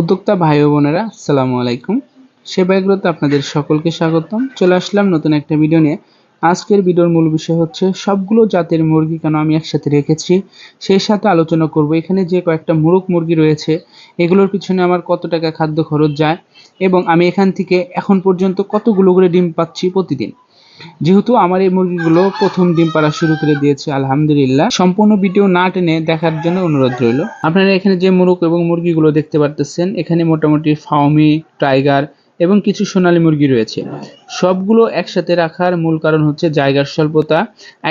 উদ্যোক্তা ভাই ও বোনেরা, আসসালামু আলাইকুম। সেবাগ্রতে আপনাদের সকলকে স্বাগতম। চলে আসলাম নতুন একটা ভিডিও নিয়ে। আজকের ভিডিওর মূল বিষয় হচ্ছে, সবগুলো জাতের মুরগি কেন আমি একসাথে রেখেছি, সেই সাথে আলোচনা করব। এখানে যে কয়েকটা মুরগ মুরগি রয়েছে, এগুলোর পিছনে আমার কত টাকা খাদ্য খরচ যায় এবং আমি এখান থেকে এখন পর্যন্ত কতগুলো করে ডিম পাচ্ছি প্রতিদিন? যেহেতু আমার এই মুরগিগুলো প্রথম ডিম পাড়া শুরু করে দিয়েছে, আলহামদুলিল্লাহ। সম্পূর্ণ ভিডিও না টেনে দেখার জন্য অনুরোধ রইল। আপনারা এখানে যে মুরগ এবং মুরগিগুলো দেখতে পারতেছেন, এখানে মোটামুটি ফাউমি টাইগার এবং কিছু সোনালী মুরগি রয়েছে। সবগুলো একসাথে রাখার মূল কারণ হচ্ছে জায়গার স্বল্পতা।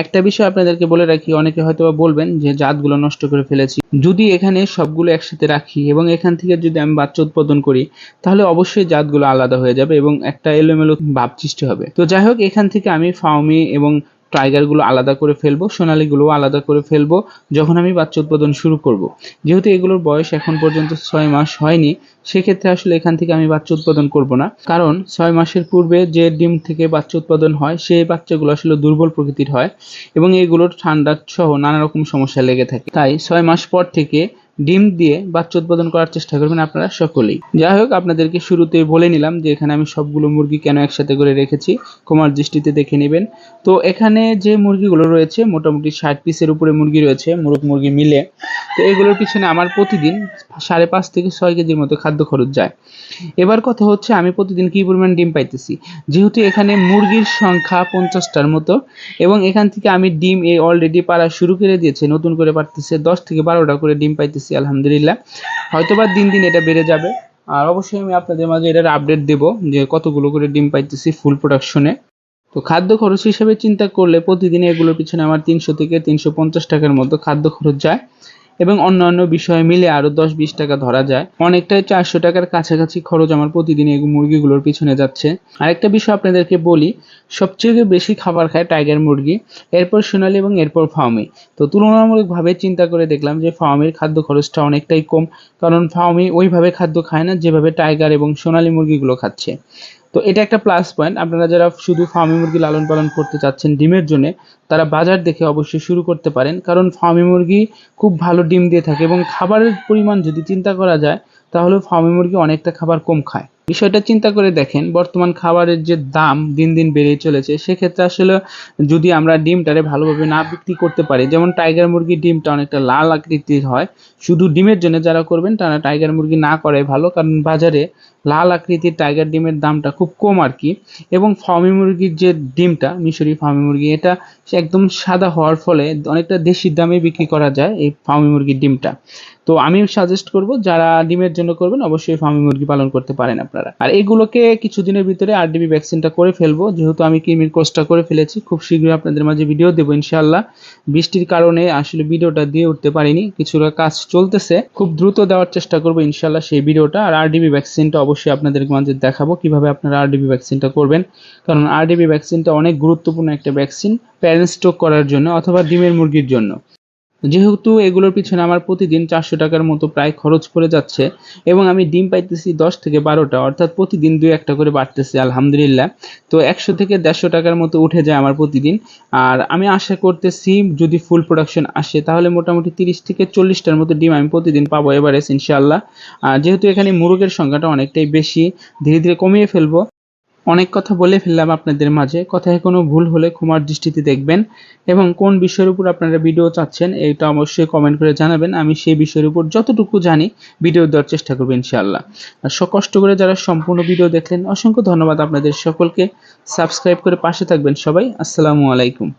একটা বিষয় আপনাদেরকে বলে রাখি, অনেকে হয়তো বলবেন যে জাতগুলো নষ্ট করে ফেলেছি। যদি এখানে সবগুলো একসাথে রাখি এবং এখান থেকে যদি আমি বাচ্চা উৎপাদন করি, তাহলে অবশ্যই জাতগুলো আলাদা হয়ে যাবে এবং একটা এলোমেলো ভাব সৃষ্টি হবে। তো যাই হোক, এখান থেকে আমি ফাউমি এবং টাইগারগুলো আলাদা করে ফেলব সোনালিগুলোও আলাদা করে ফেলব, যখন আমি বাচ্চা উৎপাদন শুরু করব। যেহেতু এগুলোর বয়স এখন পর্যন্ত ছয় মাস হয়নি, সেক্ষেত্রে আসলে এখান থেকে আমি বাচ্চা উৎপাদন করব না কারণ ছয় মাসের পূর্বে যে ডিম থেকে বাচ্চা উৎপাদন হয় সেই বাচ্চাগুলো আসলে দুর্বল প্রকৃতির হয় এবং এগুলোর ঠান্ডা সহ নানা রকম সমস্যা লেগে থাকে তাই ছয় মাস পর থেকে ডিম দিয়ে বাচ্চা উৎপাদন করার চেষ্টা করবেন আপনারা সকলেই। যাই হোক, আপনাদেরকে শুরুতে বলে নিলাম যে এখানে আমি সবগুলো মুরগি কেন একসাথে করে রেখেছি, কুমার দৃষ্টিতে দেখে নেবেন। তো এখানে যে মুরগিগুলো রয়েছে, মোটামুটি ষাট পিসের উপরে মুরগি রয়েছে, মুরগ মুরগি মিলে। তো এগুলোর পিছনে আমার প্রতিদিন সাড়ে পাঁচ থেকে ছয় কেজির মতো খাদ্য খরচ যায়। এবার কথা হচ্ছে, আমি প্রতিদিন কী পরিমাণ ডিম পাইতেছি? যেহেতু এখানে মুরগির সংখ্যা পঞ্চাশটার মতো, এবং এখান থেকে আমি ডিম এই অলরেডি পাড়া শুরু করে দিয়েছে, নতুন করে পারতেছে দশ থেকে বারোটা করে ডিম পাইতেছি। আলহামদুলিল্লাহ। হয়তোবা দিন দিন এটা বেড়ে যাবে। আর অবশ্যই আমি আপনাদের মাঝে এটার আপডেট দেব যে কতগুলো করে ডিম পাইতেছি ফুল প্রোডাকশনে তো খাদ্য খরচ হিসেবে চিন্তা করলে প্রতিদিন এগুলোর পিছনে আমার তিনশো থেকে তিনশো পঞ্চাশ টাকার মতো খাদ্য খরচ যায়। এবং অন্যান্য বিষয় মিলে আরও দশ বিশ টাকা ধরা যায়। অনেকটাই চারশো টাকার কাছাকাছি খরচ আমার প্রতিদিন এই মুরগিগুলোর পিছনে যাচ্ছে। আরেকটা বিষয় আপনাদেরকে বলি, সবচেয়ে বেশি খাবার খায় টাইগার মুরগি, এরপর সোনালি এবং এরপর ফার্মি তো তুলনামূলকভাবে চিন্তা করে দেখলাম যে ফার্মির খাদ্য খরচটা অনেকটাই কম, কারণ ফার্মি ওইভাবে খাদ্য খায় না যেভাবে টাইগার এবং সোনালি মুরগিগুলো খাচ্ছে। তো এটা একটা প্লাস পয়েন্ট আপনারা যারা শুধু ফার্মি মুরগি লালন পালন করতে চাচ্ছেন ডিমের জন্য, তারা বাজার দেখে অবশ্যই শুরু করতে পারেন। কারণ ফার্মি মুরগি খুব ভালো ডিম দিয়ে থাকে এবং খাবারের পরিমাণ যদি চিন্তা করা যায়, তাহলে ফার্মি মুরগি অনেকটা খাবার কম খায়। বিষয়টা চিন্তা করে দেখেন, বর্তমান খাবারের যে দাম দিন দিন বেড়ে চলেছে, সেক্ষেত্রে আসলে যদি আমরা ডিমটারে ভালোভাবে না বিক্রি করতে পারি, যেমন টাইগার মুরগির ডিমটা অনেকটা লাল আকৃতির হয়, শুধু ডিমের জন্য যারা করবেন, তারা টাইগার মুরগি না করে ভালো, কারণ বাজারে লাল আকৃতির টাইগার ডিমের দামটা খুব কম আর কি এবং ফার্মি মুরগির যে ডিমটা, মিশরি ফার্মি মুরগি, এটা একদম সাদা হওয়ার ফলে অনেকটা দেশির দামে বিক্রি করা যায় এই ফার্মি মুরগির ডিমটা। তো আমি সাজেস্ট করব, যারা ডিমের জন্য করবেন, অবশ্যই ফার্মি মুরগি পালন করতে পারেন আপনারা। আর এগুলোকে কিছুদিনের ভিতরে আর আরডিবি ভ্যাকসিনটা করে ফেলব। যেহেতু আমি কৃমির কোর্সটা করে ফেলেছি, খুব শীঘ্রই আপনাদের মাঝে ভিডিও দেবো ইনশাল্লাহ বৃষ্টির কারণে আসলে ভিডিওটা দিয়ে উঠতে পারিনি, কিছুটা কাজ চলতেছে। খুব দ্রুত দেওয়ার চেষ্টা করব ইনশাল্লাহ সেই ভিডিওটা আর আর আরডিবি ভ্যাকসিনটা অবশ্যই আপনাদের মাঝে দেখাবো কীভাবে আপনারা আরডিবি ভ্যাকসিনটা করবেন। কারণ আরডিবি ভ্যাকসিনটা অনেক গুরুত্বপূর্ণ একটা ভ্যাকসিন প্যারেন্ট স্ট্রোক করার জন্য অথবা ডিমের মুরগির জন্য। যেহেতু এগুলোর পিছনে আমার প্রতিদিন চারশো টাকার মতো প্রায় খরচ করে যাচ্ছে এবং আমি ডিম পাইতেছি দশ থেকে বারোটা, অর্থাৎ প্রতিদিন দুই একটা করে বাড়তেছে, আলহামদুলিল্লাহ। তো একশো থেকে দেড়শো টাকার মতো উঠে যায় আমার প্রতিদিন। আর আমি আশা করতেছি যদি ফুল প্রোডাকশন আসে, তাহলে মোটামুটি তিরিশ থেকে চল্লিশটার মতো ডিম আমি প্রতিদিন পাবো এবারে ইনশাল্লাহ যেহেতু এখানে মুরগের সংখ্যাটা অনেকটাই বেশি, ধীরে ধীরে কমিয়ে ফেলব। অনেক কথা বলে ফেললাম আপনাদের মাঝে। কথায় কোনো ভুল হলে ক্ষমার দৃষ্টিতে দেখবেন এবং কোন বিষয়ের উপর আপনারা ভিডিও চাচ্ছেন এটা অবশ্যই কমেন্ট করে জানাবেন। আমি সেই বিষয়ের উপর যতটুকু জানি ভিডিও দেওয়ার চেষ্টা করবেন ইনশাআল্লাহ। আর কষ্ট করে যারা সম্পূর্ণ ভিডিও দেখলেন, অসংখ্য ধন্যবাদ আপনাদের সকলকে। সাবস্ক্রাইব করে পাশে থাকবেন সবাই। আসসালামু আলাইকুম।